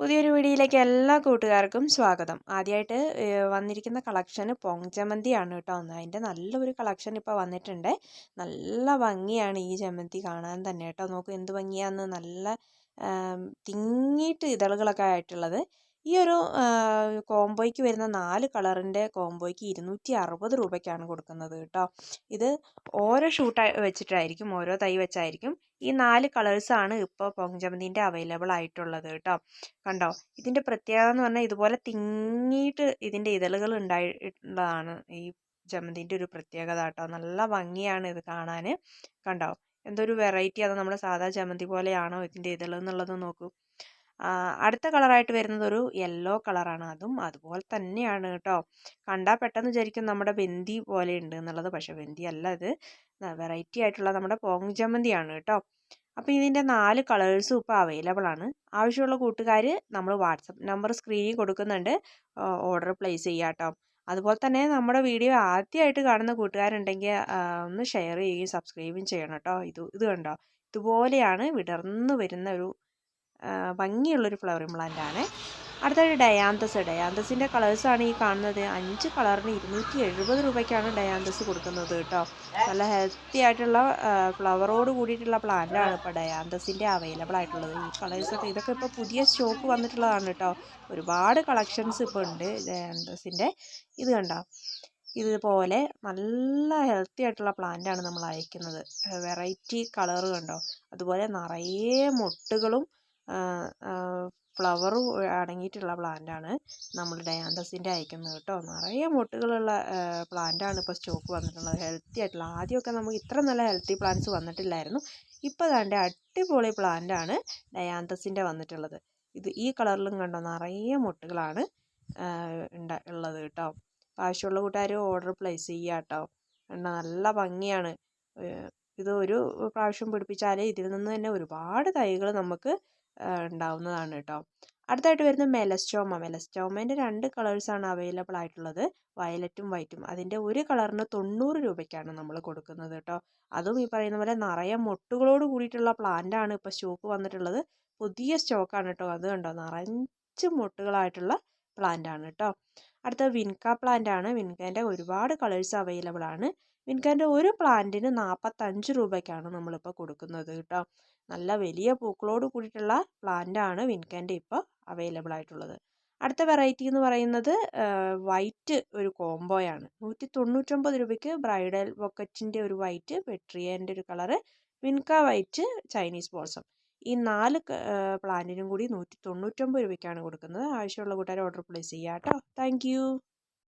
പുതിയൊരു വീഡിയോയിലേക്ക് എല്ലാ കൂട്ടുകാർക്കും സ്വാഗതം. ആദ്യമായിട്ട് വന്നിരിക്കുന്ന കളക്ഷന് പൊങ്ചമന്തിയാണ് കേട്ടോ ഒന്ന്. അതിന്റെ നല്ലൊരു കളക്ഷൻ ഇപ്പോൾ വന്നിട്ടുണ്ട്. നല്ല ഭംഗിയാണ് ഈ ജമന്തി കാണാൻ തന്നെ കേട്ടോ. നോക്കൂ എന്ത് ഭംഗിയാന്ന്. നല്ല തിങ്ങിയിട്ട് ഇതളുകളൊക്കെ ആയിട്ടുള്ളത്. ഈ ഒരു കോംബോയ്ക്ക് വരുന്ന നാല് കളറിന്റെ കോംബോയ്ക്ക് ഇരുന്നൂറ്റി അറുപത് രൂപയ്ക്കാണ് കൊടുക്കുന്നത് കേട്ടോ. ഇത് ഓരോ ഷൂട്ട് വെച്ചിട്ടായിരിക്കും ഓരോ തൈ വെച്ചായിരിക്കും ഈ നാല് കളേഴ്സാണ് ഇപ്പോൾ പൊങ്ചമന്തിന്റെ അവൈലബിൾ ആയിട്ടുള്ളത് കേട്ടോ. കണ്ടോ? ഇതിന്റെ പ്രത്യേകത എന്ന് പറഞ്ഞാൽ ഇതുപോലെ തിങ്ങിയിട്ട് ഇതിന്റെ ഇതളുകൾ ഉണ്ടായിട്ടുള്ളതാണ് ഈ ജമന്തിന്റെ ഒരു പ്രത്യേകത കേട്ടോ. നല്ല ഭംഗിയാണ് ഇത് കാണാൻ. കണ്ടോ? എന്തൊരു വെറൈറ്റി അത് നമ്മുടെ സാധാ ജമന്തി പോലെയാണോ ഇതിന്റെ ഇതൾ എന്നുള്ളത് നോക്കൂ. അടുത്ത കളറായിട്ട് വരുന്നത് ഒരു യെല്ലോ കളറാണ്. അതും അതുപോലെ തന്നെയാണ് കേട്ടോ. കണ്ടാൽ പെട്ടെന്ന് വിചാരിക്കും നമ്മുടെ ബന്ദി പോലെ ഉണ്ട് എന്നുള്ളത്. പക്ഷെ ബന്ദി അല്ല ഇത്. വെറൈറ്റി ആയിട്ടുള്ള നമ്മുടെ പോങ് ജമന്തിയാണ് കേട്ടോ. അപ്പോൾ ഇതിന്റെ നാല് കളേഴ്സും ഇപ്പോൾ അവൈലബിൾ ആണ്. ആവശ്യമുള്ള കൂട്ടുകാർ നമ്മൾ വാട്സപ്പ് നമ്പർ സ്ക്രീനിൽ കൊടുക്കുന്നുണ്ട്. ഓർഡർ പ്ലേസ് ചെയ്യുക കേട്ടോ. അതുപോലെ തന്നെ നമ്മുടെ വീഡിയോ ആദ്യമായിട്ട് കാണുന്ന കൂട്ടുകാരുണ്ടെങ്കിൽ ഒന്ന് ഷെയർ ചെയ്യുകയും സബ്സ്ക്രൈബും ചെയ്യണം കേട്ടോ. ഇത് ഇത് കണ്ടോ? ഇതുപോലെയാണ് വിടർന്നു വരുന്ന ഒരു ഭംഗിയുള്ളൊരു ഫ്ലവറിങ് പ്ലാന്റ് ആണ്. അടുത്തത് ഡയാന്തസ് ഡയാന്തസിന്റെ കളേഴ്സാണ് ഈ കാണുന്നത്. അഞ്ച് കളറിന് ഇരുന്നൂറ്റി എഴുപത് രൂപയ്ക്കാണ് ഡയാന്തസ് കൊടുക്കുന്നത് കേട്ടോ. നല്ല ഹെൽത്തി ആയിട്ടുള്ള ഫ്ലവറോട് കൂടിയിട്ടുള്ള പ്ലാന്റാണ് ഇപ്പോൾ ഡയാന്തസിന്റെ അവൈലബിൾ ആയിട്ടുള്ളത്. ഈ കളേഴ്സൊക്കെ ഇതൊക്കെ ഇപ്പോൾ പുതിയ സ്റ്റോക്ക് വന്നിട്ടുള്ളതാണ് കേട്ടോ. ഒരുപാട് കളക്ഷൻസ് ഇപ്പോൾ ഉണ്ട് ഡയാന്തസിന്റെ ഇത് കണ്ടോ? ഇതുപോലെ നല്ല ഹെൽത്തി ആയിട്ടുള്ള പ്ലാന്റാണ് നമ്മൾ അയക്കുന്നത്. വെറൈറ്റി കളറ് കണ്ടോ? അതുപോലെ നിറയെ മുട്ടുകളും ഫ്ലവർ അടങ്ങിയിട്ടുള്ള പ്ലാന്റാണ് നമ്മൾ ഡയാൻഡസിന്റെ അയക്കുന്നത് കേട്ടോ. നിറയെ മൊട്ടുകളുള്ള പ്ലാന്റാണ് ഇപ്പോൾ സ്റ്റോക്ക് വന്നിട്ടുള്ളത്. ഹെൽത്തി ആയിട്ടുള്ള. ആദ്യമൊക്കെ നമുക്ക് ഇത്ര നല്ല ഹെൽത്തി പ്ലാന്റ്സ് വന്നിട്ടില്ലായിരുന്നു. ഇപ്പോൾ കണ്ട അടിപൊളി പ്ലാന്റാണ് ഡയാൻഡസിന്റെ വന്നിട്ടുള്ളത്. ഇത് ഈ കളറിലും കണ്ടോ? നിറയെ മൊട്ടുകളാണ് ഉള്ളത് കേട്ടോ. ആവശ്യമുള്ള കൂട്ടുകാർ ഓർഡർ പ്ലേസ് ചെയ്യുക കേട്ടോ. നല്ല ഭംഗിയാണ്. ഇത് ഒരു പ്രാവശ്യം പിടിപ്പിച്ചാൽ ഇതിൽ നിന്ന് തന്നെ ഒരുപാട് തൈകൾ നമുക്ക് ഉണ്ടാവുന്നതാണ് കേട്ടോ. അടുത്തായിട്ട് വരുന്നത് മെലസ്റ്റോമ. മെലസ്റ്റോമേന്റെ രണ്ട് കളേഴ്സാണ് അവൈലബിൾ ആയിട്ടുള്ളത്. വയലറ്റും വൈറ്റും അതിന്റെ ഒരു കളറിന് തൊണ്ണൂറ് രൂപയ്ക്കാണ് നമ്മൾ കൊടുക്കുന്നത് കേട്ടോ. അതും ഈ പറയുന്ന പോലെ നിറയെ മൊട്ടുകളോട് കൂടിയിട്ടുള്ള പ്ലാന്റാണ് ഇപ്പോൾ സ്റ്റോക്ക് വന്നിട്ടുള്ളത്. പുതിയ സ്റ്റോക്കാണ് കേട്ടോ. അത് കണ്ടോ? നിറച്ച് മൊട്ടുകളായിട്ടുള്ള പ്ലാന്റ് ആണ് കേട്ടോ. അടുത്ത വിൻക പ്ലാന്റ് ആണ്. വിൻകേന്റെ ഒരുപാട് കളേഴ്സ് അവൈലബിൾ ആണ്. വിൻകേന്റെ ഒരു പ്ലാന്റിന് നാൽപ്പത്തഞ്ച് രൂപയ്ക്കാണ് നമ്മളിപ്പോൾ കൊടുക്കുന്നത് കേട്ടോ. നല്ല വലിയ പൂക്കളോട് കൂടിയിട്ടുള്ള ആണ് വിൻകാന്റെ ഇപ്പോൾ അവൈലബിൾ ആയിട്ടുള്ളത്. അടുത്ത വെറൈറ്റി എന്ന് പറയുന്നത് വൈറ്റ് ഒരു കോംബോയാണ് നൂറ്റി തൊണ്ണൂറ്റൊമ്പത് രൂപയ്ക്ക് ബ്രൈഡൽ ബൊക്കറ്റിന്റെ ഒരു വൈറ്റ് പെട്രിയേന്റെ ഒരു colour vinca white Chinese balsam ഈ നാല് പ്ലാന്റിനും കൂടി നൂറ്റി തൊണ്ണൂറ്റൊമ്പത് രൂപയ്ക്കാണ് കൊടുക്കുന്നത്. ആവശ്യമുള്ള കൂട്ടുകാർ ഓർഡർ പ്ലേസ് ചെയ്യാം കേട്ടോ താങ്ക്